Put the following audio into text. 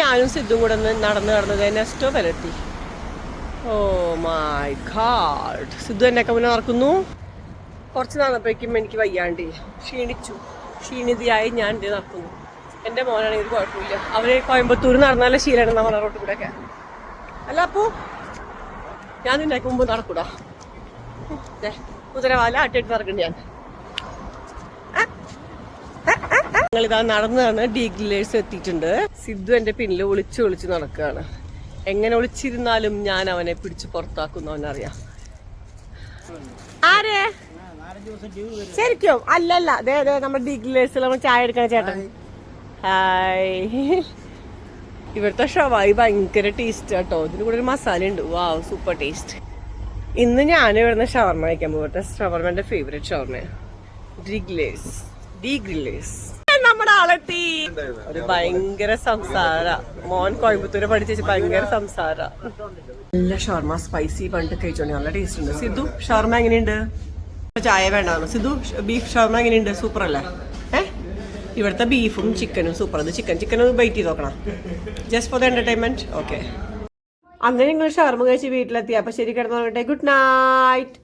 ഞാനും സിദ്ധും കൂടെ ഒന്ന് നടന്ന് നടന്നത് നെസ്റ്റോ വരെത്തി ഓ മൈ ഗാഡ്. സിദ്ധു എന്നൊക്കെ മുന്നേ നടക്കുന്നു. കുറച്ച് നടന്നപ്പോഴേക്കും എനിക്ക് വയ്യാണ്ട് ക്ഷീണിച്ചു. ക്ഷീണിതയായി ഞാൻ ഇത് നടക്കുന്നു. എന്റെ മോനാണെങ്കിൽ കുഴപ്പമില്ല. അവർ കോയമ്പത്തൂർ നടന്നാലേ ശീലമാണ് നമ്മുടെ റോട്ടിൽ കൂടെ ഒക്കെ അല്ല അപ്പോൾ ഞാൻ നിന്നേക്ക് മുമ്പ് നടക്കൂടാ. കുതിരവാല അട്ടിട്ട് നടക്കണ്ട ഞാൻ. ഞങ്ങളിതാ ഇതാ നടന്ന് ഡീഗ്ലേഴ്സ് എത്തിയിട്ടുണ്ട്. സിദ്ധു എന്റെ പിന്നിൽ ഒളിച്ചു ഒളിച്ചു നടക്കുകയാണ്. എങ്ങനെ ഒളിച്ചിരുന്നാലും ഞാൻ അവനെ പിടിച്ച് പുറത്താക്കുന്നു അവനറിയാം. ആരെ? ശരിക്കും? അല്ലല്ല. അതെ അതെ നമ്മുടെ ഡീഗ്ലേഴ്സിൽ നമ്മൾ ചായ എടുക്കണ ചേട്ടൻ. ഹായ്. ഇവിടുത്തെ ഷവായി ഭയങ്കര ടേസ്റ്റ് കേട്ടോ ഇതിന് കൂടെ ഒരു മസാല ഉണ്ട്. വാ സൂപ്പർ ടേസ്റ്റ് ഇന്ന് ഞാൻ ഇവിടുന്ന് ഷവർമ കഴിക്കാൻ പോകട്ടെ ഷവർമ എന്റെ ഫേവറേറ്റ് ഷവർമ ഡിഗ്ലേസ് ഡിഗ്രില്ലേസ് നമ്മുടെ ആളെത്തി. ഒരു ഭയങ്കര സംസാര. മോൻ കോയമ്പത്തൂര് പഠിച്ചു ഭയങ്കര സംസാര. നല്ല ഷവർമ സ്പൈസി പണ്ട് കഴിച്ചോണ്ട് നല്ല ടേസ്റ്റ് ഉണ്ട്. സിദ്ധു ഷവർമ എങ്ങനെയുണ്ട്? ചായ വേണ്ടാന്ന്. സിദ്ധു ബീഫ് ഷവർമ എങ്ങനെയുണ്ട്? സൂപ്പർ അല്ലേ ഏഹ് ഇവിടുത്തെ ബീഫും ചിക്കനും സൂപ്പർ അത് ചിക്കൻ ചിക്കൻ ഒന്ന് ബൈറ്റ് ചെയ്ത് നോക്കണം. Just for the entertainment okay അങ്ങനെ നിങ്ങൾ ഷവർമ കഴിച്ച് വീട്ടിലെത്തി. അപ്പൊ ശരി കിടന്നു ഗുഡ് നൈറ്റ്